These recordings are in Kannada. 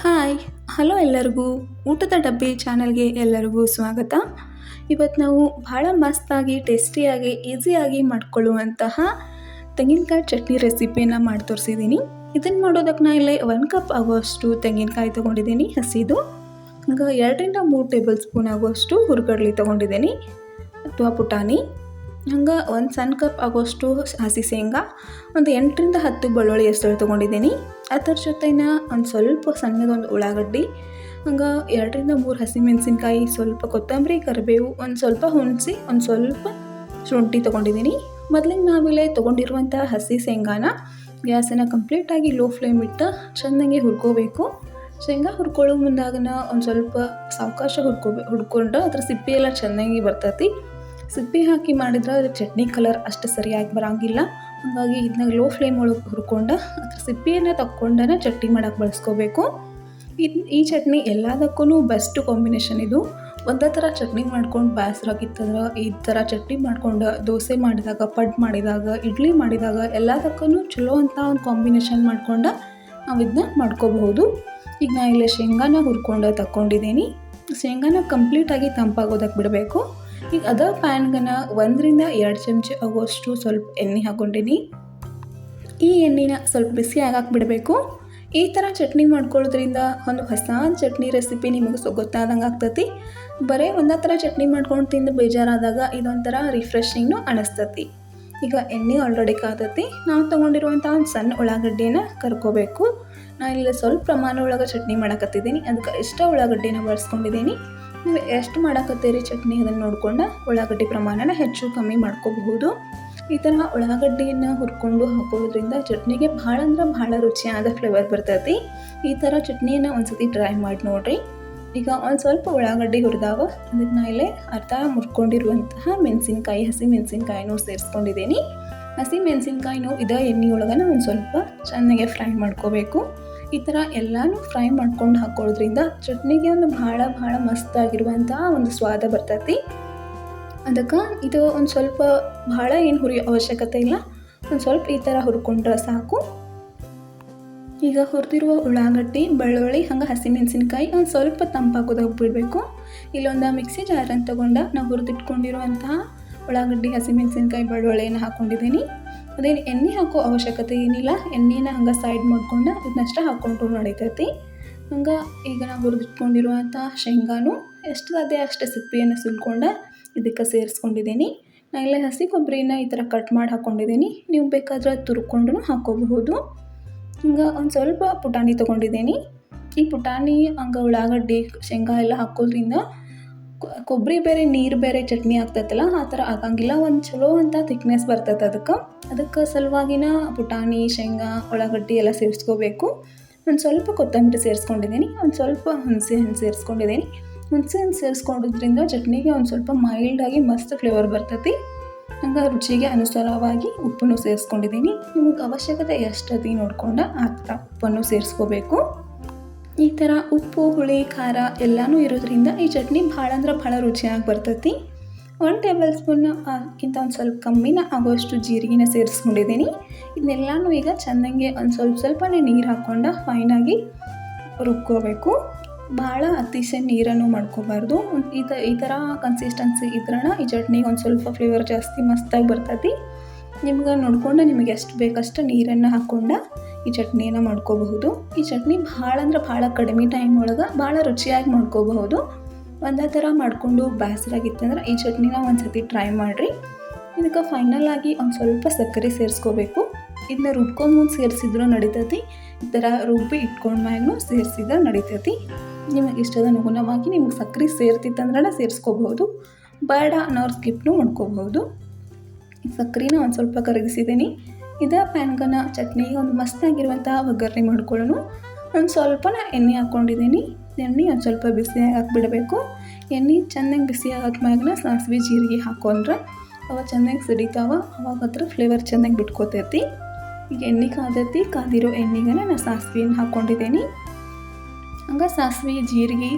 ಹಾಯ್, ಹಲೋ ಎಲ್ಲರಿಗೂ. ಊಟದ ಡಬ್ಬಿ ಚಾನಲ್ಗೆ ಎಲ್ಲರಿಗೂ ಸ್ವಾಗತ. ಇವತ್ತು ನಾವು ಭಾಳ ಮಸ್ತಾಗಿ, ಟೇಸ್ಟಿಯಾಗಿ, ಈಸಿಯಾಗಿ ಮಾಡ್ಕೊಳ್ಳುವಂತಹ ತೆಂಗಿನಕಾಯಿ ಚಟ್ನಿ ರೆಸಿಪಿಯನ್ನು ಮಾಡಿ ತೋರಿಸಿದ್ದೀನಿ ಇದನ್ನು ಮಾಡೋದಕ್ಕೆ ನಾ ಇಲ್ಲೇ ಒಂದು ಕಪ್ ಆಗುವಷ್ಟು ತೆಂಗಿನಕಾಯಿ ತೊಗೊಂಡಿದ್ದೀನಿ, ಹಸಿದು. ಹಂಗೆ ಎರಡರಿಂದ ಮೂರು ಟೇಬಲ್ ಸ್ಪೂನ್ ಆಗುವಷ್ಟು ಹುರ್ಗಡ್ಲಿ ತೊಗೊಂಡಿದ್ದೀನಿ ಅಥವಾ ಪುಟಾಣಿ. ಹಂಗೆ ಒಂದು ಸಣ್ಣ ಕಪ್ ಆಗೋಷ್ಟು ಹಸಿ ಶೇಂಗಾ. ಒಂದು ಎಂಟರಿಂದ ಹತ್ತು ಬೆಳ್ಳುಳ್ಳಿ ಹೆಸರು ತೊಗೊಂಡಿದ್ದೀನಿ. ಅದರ ಜೊತೆನ ಒಂದು ಸ್ವಲ್ಪ ಸಣ್ಣದೊಂದು ಉಳ್ಳಾಗಡ್ಡಿ, ಹಂಗೆ ಎರಡರಿಂದ ಮೂರು ಹಸಿಮೆಣಸಿನ್ಕಾಯಿ, ಸ್ವಲ್ಪ ಕೊತ್ತಂಬರಿ, ಕರಿಬೇವು ಒಂದು ಸ್ವಲ್ಪ ಹುಣಸಿ, ಒಂದು ಸ್ವಲ್ಪ ಶುಂಠಿ ತೊಗೊಂಡಿದ್ದೀನಿ ಮೊದಲಿಗೆ ನಾವಿಲ್ಲಿ ತೊಗೊಂಡಿರುವಂಥ ಹಸಿ ಶೇಂಗಾನ ಗ್ಯಾಸನ್ನು ಕಂಪ್ಲೀಟಾಗಿ ಲೋ ಫ್ಲೇಮ್ ಇಟ್ಟು ಚೆನ್ನಾಗಿ ಹುರ್ಕೋಬೇಕು. ಶೇಂಗಾ ಹುರ್ಕೊಳ್ಳೋ ಮುಂದಾಗನ ಒಂದು ಸ್ವಲ್ಪ ಸಾವಕಾಶ ಹುರ್ಕೋಬೇ ಹುಡ್ಕೊಂಡು ಅದ್ರ ಸಿಪ್ಪೆ ಎಲ್ಲ ಚೆನ್ನಾಗಿ ಬರ್ತೈತಿ. ಸಿಪ್ಪೆ ಹಾಕಿ ಮಾಡಿದ್ರೆ ಅದ್ರ ಚಟ್ನಿ ಕಲರ್ ಅಷ್ಟು ಸರಿಯಾಗಿ ಬರೋಂಗಿಲ್ಲ. ಹಾಗಾಗಿ ಇದನ್ನ ಲೋ ಫ್ಲೇಮ್ ಒಳಗೆ ಹುರ್ಕೊಂಡು ಅದ್ರ ಸಿಪ್ಪೆಯನ್ನು ತಕ್ಕೊಂಡನ ಚಟ್ನಿ ಮಾಡೋಕ್ಕೆ ಬಳಸ್ಕೋಬೇಕು. ಇದು ಈ ಚಟ್ನಿ ಎಲ್ಲದಕ್ಕೂ ಬೆಸ್ಟ್ ಕಾಂಬಿನೇಷನ್ ಇದು. ಒಂದೇ ಥರ ಚಟ್ನಿ ಮಾಡ್ಕೊಂಡು ಬೇಸರಾಗಿತ್ತಂದ್ರೆ ಈ ಥರ ಚಟ್ನಿ ಮಾಡ್ಕೊಂಡು ದೋಸೆ ಮಾಡಿದಾಗ, ಪಡ್ ಮಾಡಿದಾಗ, ಇಡ್ಲಿ ಮಾಡಿದಾಗ ಎಲ್ಲದಕ್ಕೂ ಚಲೋ ಅಂತ ಒಂದು ಕಾಂಬಿನೇಷನ್ ಮಾಡ್ಕೊಂಡು ನಾವು ಇದನ್ನ ಮಾಡ್ಕೋಬಹುದು. ಈಗ ನಾ ಇಲ್ಲಿ ಶೇಂಗಾನ ಹುರ್ಕೊಂಡು ತಕ್ಕೊಂಡಿದ್ದೀನಿ ಶೇಂಗಾನ ಕಂಪ್ಲೀಟಾಗಿ ತಂಪಾಗೋದಕ್ಕೆ ಬಿಡಬೇಕು. ಈಗ ಅದ ಪ್ಯಾನ್ಗನ ಒಂದರಿಂದ ಎರಡು ಚಮಚ ಆಗುವಷ್ಟು ಸ್ವಲ್ಪ ಎಣ್ಣೆ ಹಾಕ್ಕೊಂಡೀನಿ ಈ ಎಣ್ಣೆನ ಸ್ವಲ್ಪ ಬಿಸಿ ಆಗಾಕ್ ಬಿಡಬೇಕು. ಈ ಥರ ಚಟ್ನಿ ಮಾಡ್ಕೊಳ್ಳೋದ್ರಿಂದ ಒಂದು ಹೊಸ ಚಟ್ನಿ ರೆಸಿಪಿ ನಿಮಗೆ ಸೊ, ಗೊತ್ತಾದಂಗೆ ಆಗ್ತತಿ. ಬರೀ ಒಂದೇ ಥರ ಚಟ್ನಿ ಮಾಡ್ಕೊಂಡು ತಿಂದು ಬೇಜಾರಾದಾಗ ಇದೊಂಥರ ರಿಫ್ರೆಶಿಂಗ್ನು ಅನಿಸ್ತತಿ. ಈಗ ಎಣ್ಣೆ ಆಲ್ರೆಡಿ ಕಾತತಿ. ನಾವು ತೊಗೊಂಡಿರುವಂಥ ಒಂದು ಸಣ್ಣ ಉಳ್ಳಾಗಡ್ಡಿನ ಕರ್ಕೋಬೇಕು. ನಾನು ಇಲ್ಲಿ ಸ್ವಲ್ಪ ಪ್ರಮಾಣ ಒಳಗೆ ಚಟ್ನಿ ಮಾಡಕತ್ತಿದ್ದೀನಿ. ಅದಕ್ಕೆ ಇಷ್ಟ ಉಳ್ಳಾಗಡ್ಡಿನ ಬಳಸ್ಕೊಂಡಿದ್ದೀನಿ ನೀವು ಎಷ್ಟು ಮಾಡಾಕತ್ತೀರಿ ಚಟ್ನಿ ಅದನ್ನು ನೋಡ್ಕೊಂಡು ಉಳ್ಳಾಗಡ್ಡಿ ಪ್ರಮಾಣನ ಹೆಚ್ಚು ಕಮ್ಮಿ ಮಾಡ್ಕೋಬಹುದು. ಈ ಥರ ಉಳ್ಳಾಗಡ್ಡಿಯನ್ನು ಹುರ್ಕೊಂಡು ಹಾಕೋದ್ರಿಂದ ಚಟ್ನಿಗೆ ಭಾಳ ಅಂದ್ರೆ ಭಾಳ ರುಚಿಯಾದ ಫ್ಲೇವರ್ ಬರ್ತೈತಿ. ಈ ಥರ ಚಟ್ನಿಯನ್ನು ಒಂದ್ಸತಿ ಟ್ರೈ ಮಾಡಿ ನೋಡಿರಿ. ಈಗ ಒಂದು ಸ್ವಲ್ಪ ಉಳ್ಳಾಗಡ್ಡಿ ಹುರಿದಾವ ಅದಕ್ಕೆ ನಾ ಇಲ್ಲೇ ಅರ್ಧ ಮುರ್ಕೊಂಡಿರುವಂತಹ ಮೆಣಸಿನ್ಕಾಯಿ, ಹಸಿ ಮೆಣಸಿನ್ಕಾಯಿನೂ ಸೇರಿಸ್ಕೊಂಡಿದ್ದೀನಿ. ಹಸಿ ಮೆಣಸಿನ್ಕಾಯಿನೂ ಇದೇ ಎಣ್ಣೆ ಒಳಗನ ಒಂದು ಸ್ವಲ್ಪ ಚೆನ್ನಾಗಿ ಫ್ರೈ ಮಾಡ್ಕೋಬೇಕು. ಈ ಥರ ಎಲ್ಲನೂ ಫ್ರೈ ಮಾಡ್ಕೊಂಡು ಹಾಕೊಳ್ಳೋದ್ರಿಂದ ಚಟ್ನಿಗೆ ಒಂದು ಭಾಳ ಭಾಳ ಮಸ್ತಾಗಿರುವಂತಹ ಒಂದು ಸ್ವಾದ ಬರ್ತೈತಿ. ಅದಕ್ಕೆ ಇದು ಒಂದು ಸ್ವಲ್ಪ ಭಾಳ ಏನು ಹುರಿಯೋ ಅವಶ್ಯಕತೆ ಇಲ್ಲ. ಒಂದು ಸ್ವಲ್ಪ ಈ ಥರ ಹುರ್ಕೊಂಡ್ರೆ ಸಾಕು. ಈಗ ಹುರಿದಿರುವ ಉಳ್ಳಾಗಡ್ಡಿ, ಬೆಳ್ಳುಳ್ಳಿ, ಹಂಗೆ ಹಸಿಮೆಣಸಿನ್ಕಾಯಿ ಒಂದು ಸ್ವಲ್ಪ ತಂಪಾಗೋದಾಗ ಬಿಡಬೇಕು ಇಲ್ಲೊಂದು ಮಿಕ್ಸಿ ಜಾರನ್ನು ತೊಗೊಂಡು ನಾವು ಹುರಿದಿಟ್ಕೊಂಡಿರುವಂತಹ ಉಳ್ಳಾಗಡ್ಡಿ, ಹಸಿಮೆಣಸಿನ್ಕಾಯಿ ಬೆಳ್ಳುಳ್ಳಿಯನ್ನು ಹಾಕ್ಕೊಂಡಿದ್ದೀನಿ ಅದೇನು ಎಣ್ಣೆ ಹಾಕೋ ಅವಶ್ಯಕತೆ ಏನಿಲ್ಲ. ಎಣ್ಣೆನ ಹಂಗೆ ಸೈಡ್ ಮಾಡ್ಕೊಂಡು ಇದನ್ನಷ್ಟ ಹಾಕ್ಕೊಂಡ್ರು ನಡೀತೈತಿ ಹಂಗೆ ಈಗ ನಾವು ಹುರಿದಿಟ್ಕೊಂಡಿರುವಂಥ ಶೇಂಗಾನು ಎಷ್ಟು ಅದೇ ಅಷ್ಟು ಸಿಪ್ಪಿಯನ್ನು ಸುಲ್ಕೊಂಡು ಇದಕ್ಕೆ ಸೇರಿಸ್ಕೊಂಡಿದ್ದೀನಿ ನಾನು ಇಲ್ಲ ಹಸಿ ಕೊಬ್ಬರಿನ ಈ ಥರ ಕಟ್ ಮಾಡಿ ಹಾಕ್ಕೊಂಡಿದ್ದೀನಿ ನೀವು ಬೇಕಾದ್ರೆ ತುರ್ಕೊಂಡು ಹಾಕ್ಕೋಬಹುದು ಹಿಂಗೆ ಒಂದು ಸ್ವಲ್ಪ ಪುಟಾಣಿ ತೊಗೊಂಡಿದ್ದೀನಿ ಈ ಪುಟಾಣಿ ಹಂಗೆ ಉಳ್ಳಾಗಡ್ಡಿ ಶೇಂಗಾ ಎಲ್ಲ ಹಾಕೋದ್ರಿಂದ ಕೊಬ್ಬರಿ ಬೇರೆ, ನೀರು ಬೇರೆ, ಚಟ್ನಿ ಆಗ್ತೈತಲ್ಲ, ಆ ಥರ ಆಗಂಗಿಲ್ಲ. ಒಂದು ಚಲೋ ಅಂತ ಥಿಕ್ನೆಸ್ ಬರ್ತೈತೆ ಅದಕ್ಕೆ. ಅದಕ್ಕೆ ಸಲುವಾಗಿನ ಪುಟಾಣಿ, ಶೇಂಗಾ, ಉಳ್ಳಾಗಡ್ಡಿ ಎಲ್ಲ ಸೇರಿಸ್ಕೋಬೇಕು. ಒಂದು ಸ್ವಲ್ಪ ಕೊತ್ತಂಬರಿ ಸೇರಿಸ್ಕೊಂಡಿದ್ದೀನಿ. ಒಂದು ಸ್ವಲ್ಪ ಹುಣಸೆ ಹಣ್ಣು ಸೇರಿಸ್ಕೊಂಡಿದ್ದೀನಿ. ಹುಣಸೆ ಹಣ್ಣು ಸೇರಿಸ್ಕೊಂಡಿದ್ರಿಂದ ಚಟ್ನಿಗೆ ಒಂದು ಸ್ವಲ್ಪ ಮೈಲ್ಡಾಗಿ ಮಸ್ತ್ ಫ್ಲೇವರ್ ಬರ್ತೈತಿ. ಹಂಗೆ ರುಚಿಗೆ ಅನುಸಾರವಾಗಿ ಉಪ್ಪನ್ನು ಸೇರಿಸ್ಕೊಂಡಿದ್ದೀನಿ. ನಿಮಗೆ ಅವಶ್ಯಕತೆ ಎಷ್ಟತಿ ನೋಡ್ಕೊಂಡು ಆ ಥರ ಉಪ್ಪನ್ನು ಸೇರಿಸ್ಕೋಬೇಕು. ಈ ಥರ ಉಪ್ಪು, ಹುಳಿ, ಖಾರ ಎಲ್ಲನೂ ಇರೋದ್ರಿಂದ ಈ ಚಟ್ನಿ ಭಾಳ ಅಂದ್ರೆ ಭಾಳ ರುಚಿಯಾಗಿ ಬರ್ತೈತಿ. ಒನ್ ಟೇಬಲ್ ಸ್ಪೂನ್ ಅದಕ್ಕಿಂತ ಒಂದು ಸ್ವಲ್ಪ ಕಮ್ಮಿನ ಆಗೋಷ್ಟು ಜೀರಿಗೆನ ಸೇರಿಸ್ಕೊಂಡಿದ್ದೀನಿ. ಇದನ್ನೆಲ್ಲನೂ ಈಗ ಚೆನ್ನಾಗಿ ಒಂದು ಸ್ವಲ್ಪ ಸ್ವಲ್ಪನೇ ನೀರು ಹಾಕ್ಕೊಂಡು ಫೈನಾಗಿ ರುಬ್ಕೋಬೇಕು. ಭಾಳ ಅತಿಶಯ ನೀರನ್ನು ಮಾಡ್ಕೋಬಾರ್ದು. ಈ ತ, ಈ ಥರ ಕನ್ಸಿಸ್ಟೆನ್ಸಿ ಇದ್ರಣ ಈ ಚಟ್ನಿಗೆ ಒಂದು ಸ್ವಲ್ಪ ಫ್ಲೇವರ್ ಜಾಸ್ತಿ ಮಸ್ತಾಗಿ ಬರ್ತೈತಿ. ನಿಮ್ಗೆ ನೋಡ್ಕೊಂಡು ನಿಮಗೆ ಎಷ್ಟು ಬೇಕಷ್ಟು ನೀರನ್ನು ಹಾಕ್ಕೊಂಡು ಈ ಚಟ್ನಿಯನ್ನು ಮಾಡ್ಕೋಬಹುದು. ಈ ಚಟ್ನಿ ಭಾಳ ಅಂದ್ರೆ ಭಾಳ ಕಡಿಮೆ ಟೈಮ್ ಒಳಗೆ ಭಾಳ ರುಚಿಯಾಗಿ ಮಾಡ್ಕೋಬಹುದು. ಒಂದೇ ಥರ ಮಾಡಿಕೊಂಡು ಬೇಸರಾಗಿತ್ತಂದ್ರೆ ಈ ಚಟ್ನಿನ ಒಂದು ಸತಿ ಟ್ರೈ ಮಾಡಿರಿ. ಇದಕ್ಕೆ ಫೈನಲ್ ಆಗಿ ಒಂದು ಸ್ವಲ್ಪ ಸಕ್ಕರೆ ಸೇರಿಸ್ಕೋಬೇಕು. ಇದನ್ನ ರುಬ್ಕೊಂಬಂದು ಸೇರಿಸಿದ್ರು ನಡೀತೈತಿ. ಈ ಥರ ರುಬ್ಬಿ ಇಟ್ಕೊಂಡ್ಮ್ಯಾಗೂ ಸೇರಿಸಿದ್ರೆ ನಡೀತೈತಿ. ನಿಮಗೆ ಇಷ್ಟದ ಅನುಗುಣವಾಗಿ ನಿಮಗೆ ಸಕ್ಕರೆ ಸೇರ್ತಿತ್ತಂದ್ರೆ ಸೇರಿಸ್ಕೋಬಹುದು. ಬೇಡ ಅನ್ನೋರು ಸ್ಕಿಪ್ನು ಮಾಡ್ಕೋಬಹುದು. ಸಕ್ಕರೆನ ಒಂದು ಸ್ವಲ್ಪ ಕರಗಿಸಿದ್ದೀನಿ ಇದೇ ಪ್ಯಾನ್ಗನ ಚಟ್ನಿ ಒಂದು ಮಸ್ತಾಗಿರುವಂಥ ಒಗ್ಗರಣೆ ಮಾಡ್ಕೊಳ್ಳೋಣ. ಒಂದು ಸ್ವಲ್ಪನ ಎಣ್ಣೆ ಹಾಕ್ಕೊಂಡಿದ್ದೀನಿ. ಎಣ್ಣೆ ಒಂದು ಸ್ವಲ್ಪ ಬಿಸಿಯಾಗಿ ಹಾಕ್ಬಿಡಬೇಕು. ಎಣ್ಣೆ ಚೆನ್ನಾಗಿ ಬಿಸಿ ಮ್ಯಾಗನ ಸಾಸಿವೆ ಜೀರಿಗೆ ಹಾಕೊಂಡ್ರೆ ಅವ ಚೆನ್ನಾಗಿ ಸಿಡಿತಾವ. ಅವಾಗ ಹತ್ರ ಫ್ಲೇವರ್ ಚೆನ್ನಾಗಿ ಬಿಟ್ಕೋತೈತಿ. ಈಗ ಎಣ್ಣೆ ಕಾದೈತಿ, ಕಾದಿರೋ ಎಣ್ಣೆಗೆ ನಾನು ಸಾಸಿವೆಯನ್ನು ಹಾಕ್ಕೊಂಡಿದ್ದೀನಿ ಹಂಗೆ ಸಾಸಿವೆ, ಜೀರಿಗೆ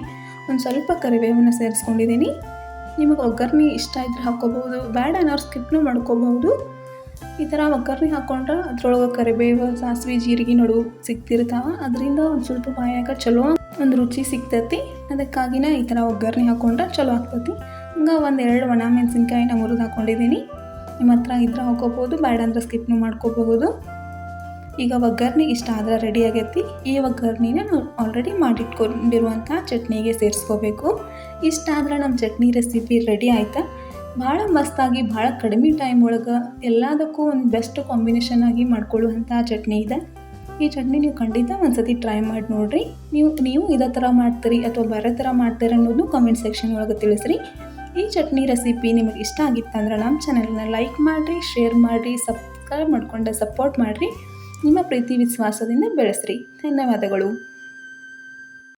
ಒಂದು ಸ್ವಲ್ಪ ಕರಿಬೇವನ್ನು ಸೇರಿಸ್ಕೊಂಡಿದ್ದೀನಿ. ನಿಮಗೆ ಒಗ್ಗರಣೆ ಇಷ್ಟ ಇದ್ರೆ ಹಾಕ್ಕೋಬೋದು ಬೇಡ ಅನ್ನೋರು ಸ್ಕಿಪ್ನೂ ಮಾಡ್ಕೋಬಹುದು. ಈ ಥರ ಒಗ್ಗರಣೆ ಹಾಕ್ಕೊಂಡ್ರೆ ಅದ್ರೊಳಗೆ ಕರಿಬೇವು, ಸಾಸಿವೆ, ಜೀರಿಗೆ ನಡು ಸಿಗ್ತಿರ್ತಾವೆ. ಅದರಿಂದ ಒಂದು ಸ್ವಲ್ಪ ಬಾಯಾಗ ಚಲೋ ಒಂದು ರುಚಿ ಸಿಗ್ತೈತಿ. ಅದಕ್ಕಾಗಿನ ಈ ಥರ ಒಗ್ಗರಣೆ ಹಾಕ್ಕೊಂಡ್ರೆ ಚಲೋ ಆಗ್ತೈತಿ. ಹಂಗೆ ಒಂದು ಎರಡು ಒಣ ಮೆಣಸಿನ್ಕಾಯಿನ ಮುರಿದು ಹಾಕ್ಕೊಂಡಿದ್ದೀನಿ ನಿಮ್ಮ ಹತ್ರ ಇದ್ರೆ ಹಾಕೋಬೋದು ಬೇಡ ಅಂದ್ರೆ ಸ್ಕಿಪ್ನು ಮಾಡ್ಕೋಬಹುದು. ಈಗ ಒಗ್ಗರಣೆ ಇಷ್ಟ ಆದ್ರೆ ರೆಡಿ ಆಗೈತಿ. ಈ ಒಗ್ಗರಣೆನ ನಾವು ಆಲ್ರೆಡಿ ಮಾಡಿಟ್ಕೊಂಡಿರುವಂಥ ಚಟ್ನಿಗೆ ಸೇರಿಸ್ಕೋಬೇಕು. ಇಷ್ಟ ಆದರೆ ನಮ್ಮ ಚಟ್ನಿ ರೆಸಿಪಿ ರೆಡಿ ಆಯ್ತಾ? ಭಾಳ ಮಸ್ತಾಗಿ, ಭಾಳ ಕಡಿಮೆ ಟೈಮ್ ಒಳಗೆ ಎಲ್ಲದಕ್ಕೂ ಒಂದು ಬೆಸ್ಟ್ ಕಾಂಬಿನೇಷನ್ ಆಗಿ ಮಾಡ್ಕೊಳ್ಳುವಂಥ ಚಟ್ನಿ ಇದೆ. ಈ ಚಟ್ನಿ ನೀವು ಖಂಡಿತ ಒಂದ್ಸತಿ ಟ್ರೈ ಮಾಡಿ ನೋಡಿರಿ. ನೀವು ನೀವು ಇದೇ ಥರ ಮಾಡ್ತೀರಿ ಅಥವಾ ಬೇರೆ ಥರ ಮಾಡ್ತೀರಿ ಅನ್ನೋದು ಕಮೆಂಟ್ ಸೆಕ್ಷನ್ ಒಳಗೆ ತಿಳಿಸ್ರಿ. ಈ ಚಟ್ನಿ ರೆಸಿಪಿ ನಿಮಗೆ ಇಷ್ಟ ಆಗಿತ್ತಂದ್ರೆ ನಮ್ಮ ಚಾನಲ್ನ ಲೈಕ್ ಮಾಡಿರಿ ಶೇರ್ ಮಾಡಿರಿ ಸಬ್ಸ್ಕ್ರೈಬ್ ಮಾಡಿಕೊಂಡು ಸಪೋರ್ಟ್ ಮಾಡಿರಿ. ನಿಮ್ಮ ಪ್ರೀತಿ ವಿಶ್ವಾಸದಿಂದ ಬೆಳೆಸ್ರಿ. ಧನ್ಯವಾದಗಳು.